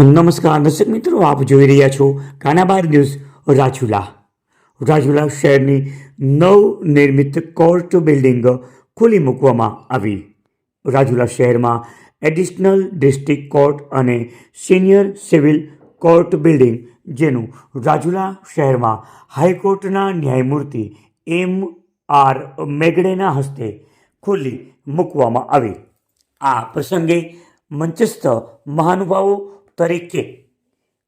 નમસ્કાર, દર્શક મિત્રો, આપ જોઈ રહ્યા છો કાનાબાર ન્યૂઝ રાજુલા. રાજુલા શહેરની નવનિર્મિત કોર્ટ બિલ્ડિંગ ખુલ્લી મૂકવામાં આવી. રાજુલા શહેરમાં એડિશનલ ડિસ્ટ્રિક્ટ કોર્ટ અને સિનિયર સિવિલ કોર્ટ બિલ્ડિંગ, જેનું રાજુલા શહેરમાં હાઈકોર્ટના ન્યાયમૂર્તિ એમ આર મેગડેના હસ્તે ખુલ્લી મૂકવામાં આવી. આ પ્રસંગે મંચસ્થ મહાનુભાવો તરીકે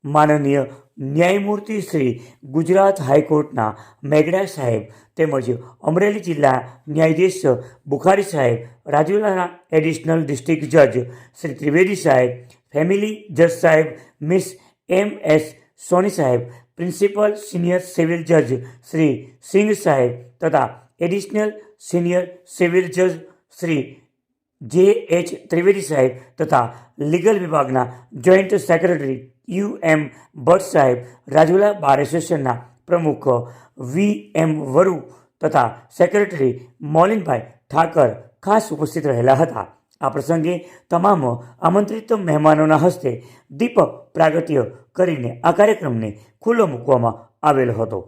માનનીય ન્યાયમૂર્તિ શ્રી ગુજરાત હાઈકોર્ટના મેઘડા સાહેબ તેમજ અમરેલી જિલ્લા ન્યાયાધીશ બુખારી સાહેબ, રાજુલાના એડિશનલ ડિસ્ટ્રિક્ટ જજ શ્રી ત્રિવેદી સાહેબ, ફેમિલી જજ સાહેબ મિસ એમ એસ સોની સાહેબ, પ્રિન્સિપલ સિનિયર સિવિલ જજ શ્રી સિંઘ સાહેબ તથા એડિશનલ સિનિયર સિવિલ જજ શ્રી જે એચ ત્રિવેદી સાહેબ તથા લીગલ વિભાગના joint secretary U M Bhatt સાહેબ રાજુલા બાર એસોસિએશનના પ્રમુખ વી એમ વરુ તથા સેક્રેટરી મોલિનભાઈ ઠાકર ખાસ ઉપસ્થિત રહેલા હતા. આ પ્રસંગે તમામ આમંત્રિત મહેમાનોના હસ્તે દીપ પ્રાગટ્ય કરીને આ કાર્યક્રમને ખુલ્લો મૂકવામાં આવેલો હતો.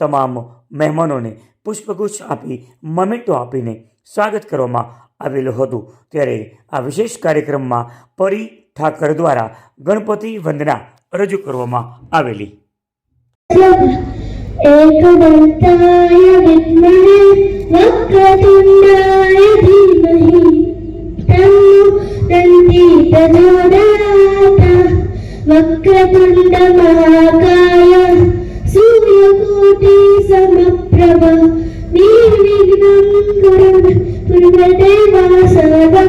તમામ મહેમાનોને પુષ્પગુચ્છ આપી, મમેન્ટો આપીને સ્વાગત કરવામાં આવેલું હતું ત્યારે આ વિશેષ કાર્યક્રમમાં પરી ઠાકર દ્વારા ગણપતિ વંદના રજૂ કરવામાં આવેલી एकदन्ताय विद्महे वक्रतुण्डाय धीमहि तन्नो दन्ति प्रचोदयात्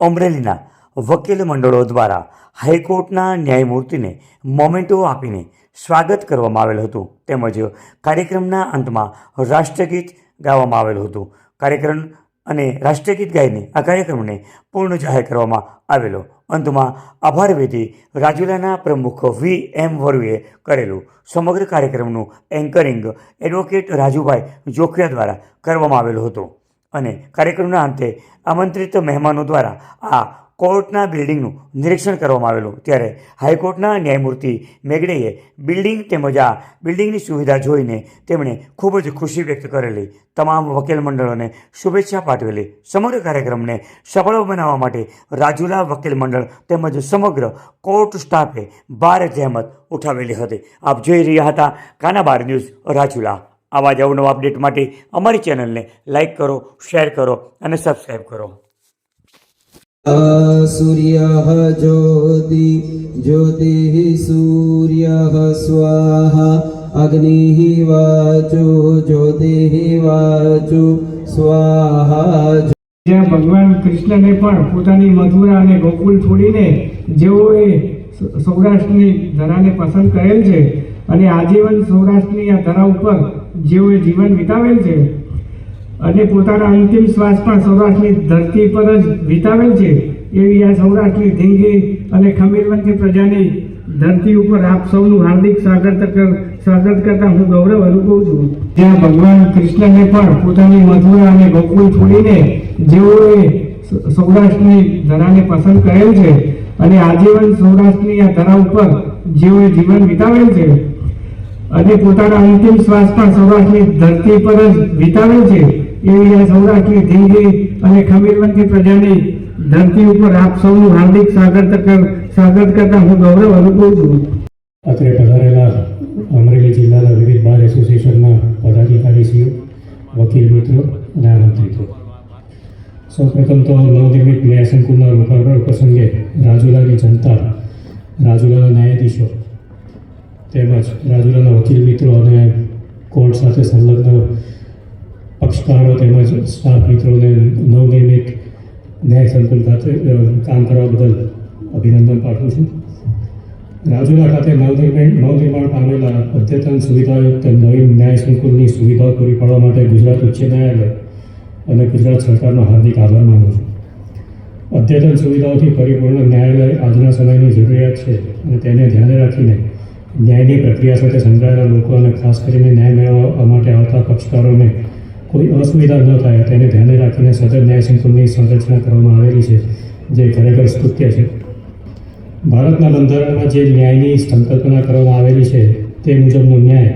અમરેલીના વકીલ મંડળો દ્વારા હાઈકોર્ટના ન્યાયમૂર્તિને મોમેન્ટો આપીને સ્વાગત કરવામાં આવેલ હતું. તેમજ કાર્યક્રમના અંતમાં રાષ્ટ્રગીત ગાવામાં આવેલું હતું. કાર્યક્રમ અને રાષ્ટ્રગીત ગાઈને આ કાર્યક્રમને પૂર્ણ જાહેર કરવામાં આવેલો. અંતમાં આભાર વિધિ રાજુલાના પ્રમુખ વી એમ વરુએ કરેલું. સમગ્ર કાર્યક્રમનું એન્કરિંગ એડવોકેટ રાજુભાઈ જોખિયા દ્વારા કરવામાં આવેલું હતું. અને કાર્યક્રમના અંતે આમંત્રિત મહેમાનો દ્વારા આ કોર્ટના બિલ્ડિંગનું નિરીક્ષણ કરવામાં આવેલું. ત્યારે હાઈકોર્ટના ન્યાયમૂર્તિ મેગડેએ બિલ્ડિંગ તેમજ આ બિલ્ડિંગની સુવિધા જોઈને તેમણે ખૂબ જ ખુશી વ્યક્ત કરેલી. તમામ વકીલ મંડળોને શુભેચ્છા પાઠવેલી. સમગ્ર કાર્યક્રમને સફળ બનાવવા માટે રાજુલા વકીલ મંડળ તેમજ સમગ્ર કોર્ટ સ્ટાફે ભારે જહેમત ઉઠાવેલી હતી. આપ જોઈ રહ્યા હતા કાનાબાર ન્યૂઝ રાજુલા. આવા જ અવનવા અપડેટ માટે અમારી ચેનલને લાઈક કરો શેર કરો અને સબસ્ક્રાઈબ કરો. સૂર્ય જ્યોતિ જ્યોતિ સૂર્ય સ્વાહા અગ્નિ વાચો જ્યોતિ વાચો સ્વાહા જ્યાં ભગવાન કૃષ્ણને પણ પોતાની મથુરા અને ગોકુલ છોડીને જેઓએ સૌરાષ્ટ્રની ધરાને પસંદ કરેલ છે અને આજીવન સૌરાષ્ટ્રની આ ધરા ઉપર જેઓએ જીવન વિતાવેલ છે અને પોતાના અંતિમ શ્વાસ પણ સૌરાષ્ટ્રની ધરતી પર જ વિતાવેલ છે, એવી આ સૌરાષ્ટ્રની ધીંગી અને ખમીરવંતી પ્રજાની ધરતી ઉપર આપ સૌનું હાર્દિક સ્વાગત સ્વાગત કરતા હું ગૌરવ અનુભવું છું. જ્યાં ભગવાન કૃષ્ણને પણ પોતાની મથુરા અને ગોકુલ છોડીને જેઓએ સૌરાષ્ટ્રની ધરાને પસંદ કરેલ છે અને આજીવન સૌરાષ્ટ્રની આ ધરા ઉપર જેઓએ જીવન વિતાવેલ છે અને પોતાના અંતિમ શ્વાસ પણ સૌરાષ્ટ્રની ધરતી પર જ વિતાવે છે. એવી આ સૌરાષ્ટ્રની ધીંગી અને ખમીરવંતી પ્રજાની ધરતી ઉપર આપ સૌનું હાર્દિક સ્વાગત સ્વાગત કરતા હું ગૌરવ અનુભવું છું. અત્રે પધારેલા અમરેલી જિલ્લાના વિવિધ બાર એસોસિએશનના પદાધિકારીશ્રીઓ વકીલ મિત્રો અને આમંત્રિતો. સૌપ્રથમ તો નવનિર્મિત ન્યાય સંકુલના લોકાર્પણ પ્રસંગે રાજુલાની જનતા, રાજુલાના ન્યાયાધીશો તેમજ રાજુલાના વકીલ મિત્રો અને કોર્ટ સાથે સંલગ્ન પક્ષકારો તેમજ સ્ટાફ મિત્રોને નવનિર્મિત ન્યાય સંકુલ ખાતે કામ કરવા બદલ અભિનંદન પાઠવું છું. રાજુલા ખાતે નવનિર્માણ નવનિર્માણ પામેલા અદ્યતન સુવિધાયુક્ત નવીન ન્યાય સંકુલની સુવિધાઓ પૂરી પાડવા માટે ગુજરાત ઉચ્ચ ન્યાયાલય અને ગુજરાત સરકારનો હાર્દિક આભાર માનું છું. અદ્યતન સુવિધાઓથી પરિપૂર્ણ ન્યાયાલય આજના સમયની જરૂરિયાત છે અને તેને ધ્યાને રાખીને ન્યાયની પ્રક્રિયા સાથે સંકળાયેલા લોકો અને ખાસ કરીને ન્યાય મેળવવા માટે આવતા પક્ષકારોને કોઈ અસુવિધા ન થાય, તેને ધ્યાને રાખીને સદર ન્યાય સંકુલની સંરચના કરવામાં આવેલી છે, જે ખરેખર સ્તુત્ય છે. ભારતના બંધારણમાં જે ન્યાયની સંકલ્પના કરવામાં આવેલી છે, તે મુજબનો ન્યાય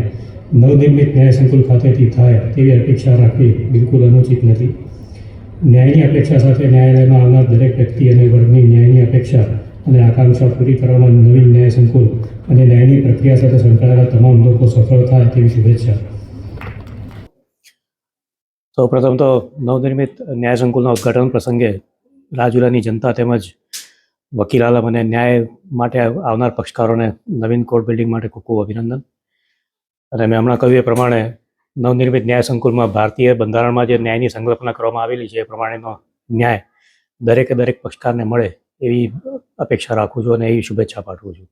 નવનિર્મિત ન્યાય સંકુલ ખાતેથી થાય તેવી અપેક્ષા રાખવી બિલકુલ અનુચિત નથી. ન્યાયની અપેક્ષા સાથે ન્યાયાલયમાં આવનાર દરેક વ્યક્તિ અને વર્ગની ન્યાયની અપેક્ષા અને આકાંક્ષા પૂરી કરવામાં નવીન ન્યાય સંકુલ અને ન્યાયની પ્રક્રિયા સાથે સંકળાયેલા તમામ લોકો સફળ થાય તેવી શુભેચ્છા. સૌપ્રથમ તો નવનિર્મિત ન્યાય સંકુલના ઉદઘાટન પ્રસંગે રાજુલાની જનતા તેમજ વકીલ આલમ અને ન્યાય માટે આવનાર પક્ષકારોને નવીન કોર્ટ બિલ્ડિંગ માટે ખૂબ ખૂબ અભિનંદન. અને મેં હમણાં કહ્યું એ પ્રમાણે નવનિર્મિત ન્યાય સંકુલમાં ભારતીય બંધારણમાં જે ન્યાયની સંકલ્પના કરવામાં આવેલી છે એ પ્રમાણેનો ન્યાય દરેકે દરેક પક્ષકારને મળે એવી અપેક્ષા રાખું છું અને એવી શુભેચ્છા પાઠવું છું.